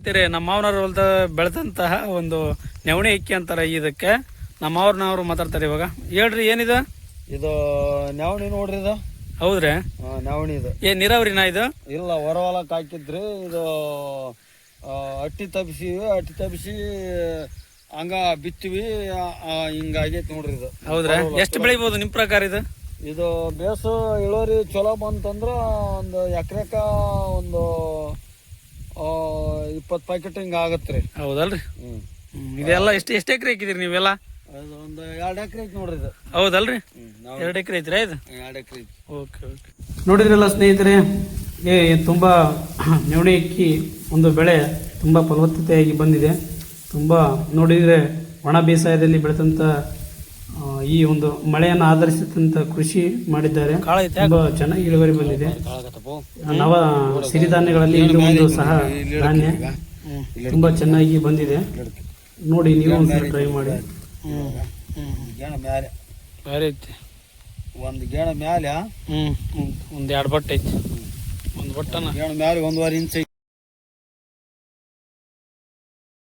ಅಂತೀರಿ ನಮ್ಮ ಮಾವನವ್ರ ಹೊಲ್ದ ಬೆಳೆದಂತಹ ಒಂದು ನೆವಣಿ ಅಕ್ಕಿ ಅಂತಾರೆ ಇದಕ್ಕೆ. ನಮ್ಮ ಮಾವನವ್ರು ಮಾತಾಡ್ತಾರೆ ಇವಾಗ. ಹೇಳ್ರಿ ಏನಿದು? ಇದು ನೆವಣಿ ನೋಡ್ರಿ ಇದು. ಹೌದ್ರಿ. ನೆವಣಿ ಇದು. ಏನ್ ನೀರಾವರಿನಾ ಇದು? ಇಲ್ಲ ಹೊರ ಹೊಲಕ್ಕೆ ಹಾಕಿದ್ರಿ ಇದು ಅಟ್ಟಿ ತಪ್ಪಿಸಿ ಅಟ್ಟಿ ತಪ್ಪಿಸಿ ಹಂಗ ಬಿತ್ತಿವಿ ಹಿಂಗಾಗೈತಿ ನೋಡ್ರಿ ಇದು. ಹೌದ್ರಾ? ಎಷ್ಟು ಬೆಳಿಬಹುದು ನಿಮ್ ಪ್ರಕಾರ ಇದು? ಇದು ಬೇಸು ಇಳುವರಿ ಚಲೋ ಬಂತಂದ್ರ ಒಂದು ಎಕರೆಕ ಒಂದು ಇಪ್ಪತ್ತು ಪ್ಯಾಕೆಟ್ ಆಗತ್ತೆ ರೀ. ಹೌದಲ್ರಿ? ಹ್ಞೂ ಇದೆಲ್ಲ ಎಷ್ಟು ಎಷ್ಟು ಎಕರೆ ಹಾಕಿದಿರಿ ನೀವೆಲ್ಲ? ಅದು ಒಂದು ಎರಡು ಎಕರೆ ಐತಿ ನೋಡ್ರಿ ಇದು. ಹೌದಲ್ರಿ? ಎರಡು ಎಕರೆ ಐತ್ರಿ ಇದು? ಎರಡು ಎಕರೆ ಐತಿ. Okay okay. ನೋಡಿದ್ರಲ್ಲ ಸ್ನೇಹಿತರೆ ಏ ತುಂಬ ನವಣೆ ಅಕ್ಕಿ ಒಂದು ಬೆಳೆ ತುಂಬ ಫಲವತ್ತತೆಯಾಗಿ ಬಂದಿದೆ. ತುಂಬ ನೋಡಿದರೆ ಒಣ ಬೇಸಾಯದಲ್ಲಿ ಬೆಳೆದಂಥ ಈ ಒಂದು ಮಳೆಯನ್ನು ಆಧರಿಸಿದಂತ ಕೃಷಿ ಮಾಡಿದ್ದಾರೆ. ತುಂಬಾ ಚೆನ್ನಾಗಿ ಇಳುವರಿ ಬಂದಿದೆ. ನವ ಸಿರಿಧಾನ್ಯಗಳಲ್ಲಿ ಇದು ಒಂದು ಸಹ ಧಾನ್ಯ. ತುಂಬಾ ಚೆನ್ನಾಗಿ ಬಂದಿದೆ. ನೋಡಿ ನೀವು ಒಂದ್ಸಲ ಟ್ರೈ ಮಾಡಿ. ಬೇರೆ ಐತಿ. ಒಂದು ಗೇಣ ಮ್ಯಾಲ ಹ್ಮ್ ಒಂದು ಎರಡು ಬಟ್ಟೆ ಐತಿ. ಒಂದು ಬಟ್ಟನ. ಗೇಣ ಮ್ಯಾಲೆ ಒಂದುವರೆ ಇಂಚ್ ಐತಿ.